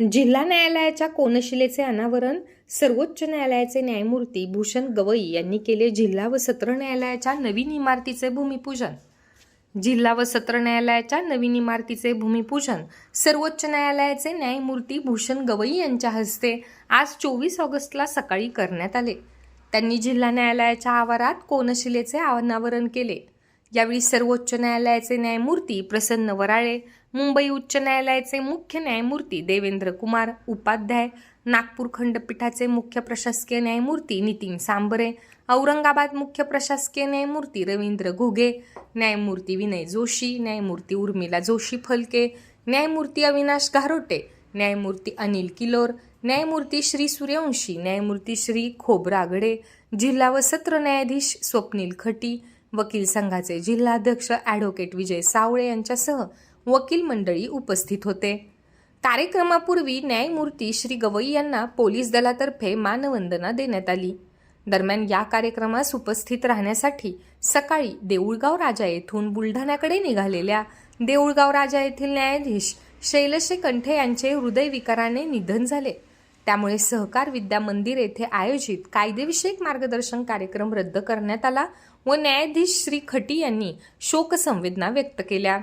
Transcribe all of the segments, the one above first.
जिल्हा न्यायालयाच्या कोनशिलेचे अनावरण सर्वोच्च न्यायालयाचे न्यायमूर्ती भूषण गवई यांनी केले जिल्हा व सत्र न्यायालयाच्या नवीन इमारतीचे भूमिपूजन. जिल्हा व सत्र न्यायालयाच्या नवीन इमारतीचे भूमिपूजन. सर्वोच्च न्यायालयाचे न्यायमूर्ती भूषण गवई यांच्या हस्ते आज चोवीस ऑगस्टला सकाळी करण्यात आले. त्यांनी जिल्हा न्यायालयाच्या आवारात कोनशिलेचे अनावरण केले. यावेळी सर्वोच्च न्यायालयाचे न्यायमूर्ती प्रसन्न वराळे मुंबई उच्च न्यायालयाचे मुख्य न्यायमूर्ती देवेंद्र कुमार उपाध्याय नागपूर खंडपीठाचे मुख्य प्रशासकीय न्यायमूर्ती नितीन सांबरे औरंगाबाद मुख्य प्रशासकीय न्यायमूर्ती रवींद्र घुगे न्यायमूर्ती विनय जोशी न्यायमूर्ती उर्मिला जोशी फलके न्यायमूर्ती अविनाश घारोटे न्यायमूर्ती अनिल किलोर न्यायमूर्ती श्री सूर्यवंशी न्यायमूर्ती श्री खोबरागडे जिल्हा व सत्र न्यायाधीश स्वप्नील खटी वकील संघाचे जिल्हाध्यक्ष ॲडव्होकेट विजय सावळे यांच्यासह वकील मंडळी उपस्थित होते. कार्यक्रमापूर्वी न्यायमूर्ती श्री गवई यांना पोलीस दलातर्फे मानवंदना देण्यात आली. दरम्यान या कार्यक्रमास उपस्थित राहण्यासाठी सकाळी देऊळगाव राजा येथून बुलढाण्याकडे निघालेल्या देऊळगाव राजा येथील न्यायाधीश शैलशे कंठे यांचे हृदयविकाराने निधन झाले. त्यामुळे सहकार विद्या मंदिर येथे आयोजित कायदेविषयक मार्गदर्शन कार्यक्रम रद्द करण्यात आला व न्यायाधीश श्री खटी यांनी शोकसंवेदना व्यक्त केल्या.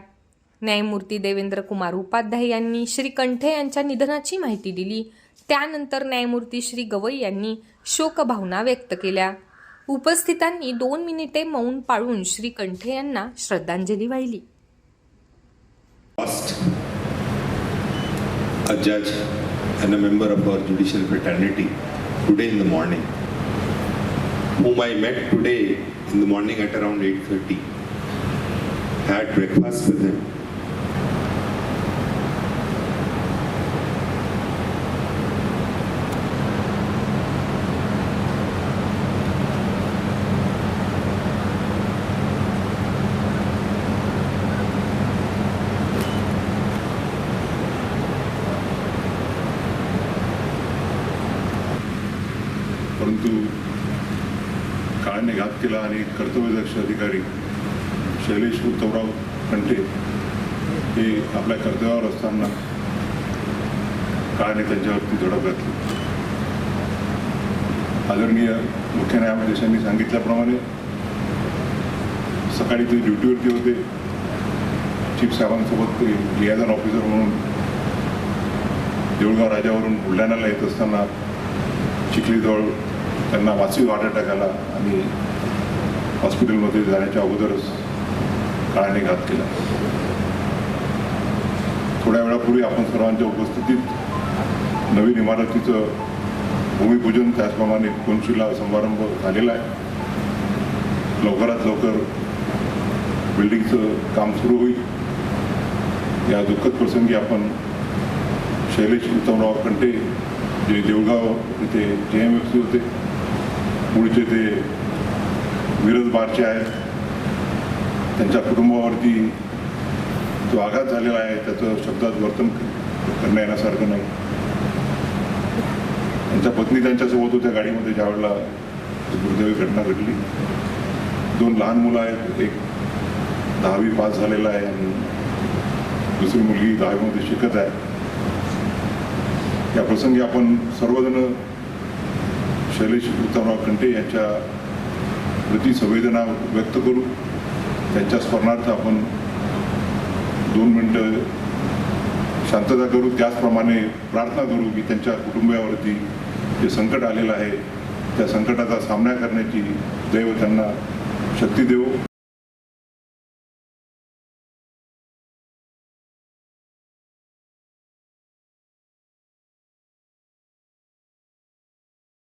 न्यायमूर्ती देवेंद्र कुमार उपाध्याय यांनी श्री कंठे यांच्या निधनाची माहिती दिली. त्यानंतर न्यायमूर्ती श्री गवई यांनी शोकभावना व्यक्त केल्या. उपस्थितांनी दोन मिनिटे मौन पाळून श्री कंठे यांना श्रद्धांजली वाहिली. A judge and a member of our judicial fraternity today in the morning, whom I met today in the morning at around 8.30. Had breakfast with him. परंतु काळाने घात केला आणि कर्तव्यदक्ष अधिकारी शैलेश उत्तमराव कंटे हे आपल्या कर्तव्यावर असताना काळाने त्यांच्यावरती झडप घातली. आदरणीय मुख्य न्यायाधीशांनी सांगितल्याप्रमाणे सकाळी ते ड्युटीवरती होते. चीफ साहेबांसोबत ते लियाझन ऑफिसर म्हणून देऊळगाव राजावरून बुलढाण्याला येत असताना चिखलीजवळ त्यांना वाचवी हार्ट अटॅक आला आणि हॉस्पिटलमध्ये जाण्याच्या अगोदरच काळाने घात केला. थोड्या वेळापूर्वी आपण सर्वांच्या उपस्थितीत नवीन इमारतीचं भूमिपूजन त्याचप्रमाणे कोनशिला समारंभ झालेला आहे. लवकरात लवकर बिल्डिंगचं काम सुरू होईल. या दुःखद प्रसंगी आपण शैलेश उत्तमराव कंटे जे देऊळगाव इथे जे एम एफ सी होते. पुढचे ते मिरज बारचे आहेत. त्यांच्या कुटुंबावरती जो आघात झालेला आहे त्याचं शब्दात वर्तन करण्या येण्यासारखं नाही. त्यांच्या पत्नी त्यांच्यासोबत होत्या गाडीमध्ये ज्यावेळेला दुर्दैवी घटना घडली. दोन लहान मुलं आहेत एक दहावी पास झालेला आहे आणि दुसरी मुलगी दहावीमध्ये शिकत आहे. या प्रसंगी आपण सर्वजण शैलेश उत्तमराव कंटे यांच्या प्रति संवेदना व्यक्त करू. त्यांच्या स्मरणार्थ आपण दोन मिनटं शांतता करू. त्याचप्रमाणे प्रार्थना करू की त्यांच्या कुटुंबियावरती जे संकट आलेलं आहे त्या संकटाचा सामना करण्याची दैव त्यांना शक्ती देऊ